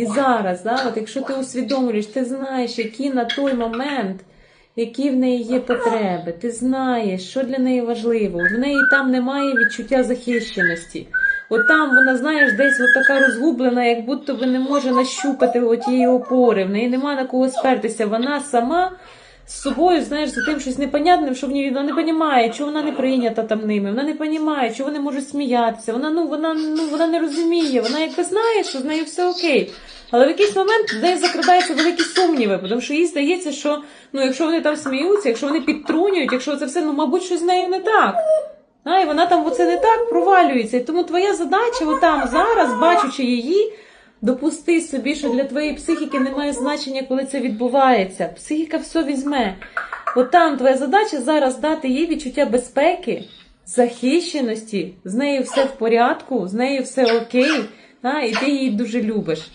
І зараз, да, от якщо ти усвідомлюєш, ти знаєш, які на той момент, які в неї є потреби, ти знаєш, що для неї важливо. В неї там немає відчуття захищеності. От там вона, знаєш, десь от така розгублена, як будто би не може нащупати отієї опори. В неї немає на кого спертися. Вона сама з собою, знаєш, за тим щось непонятним, що в ній вона не розуміє, чого вона не прийнята там ними. Вона не розуміє, чого вони можуть сміятися. Вона ну вона ну вона не розуміє. Вона якби знає, що з нею все окей. Але в якийсь момент в неї закрадаються великі сумніви, тому що їй здається, що ну, якщо вони там сміються, якщо вони підтрунюють, якщо це все, ну мабуть, щось з нею не так. А, і вона там оце не так провалюється. І тому твоя задача, отам зараз, бачучи її, допусти собі, що для твоєї психіки немає значення, коли це відбувається. Психіка все візьме. От там твоя задача зараз дати їй відчуття безпеки, захищеності, з нею все в порядку, з нею все окей, та, і ти її дуже любиш.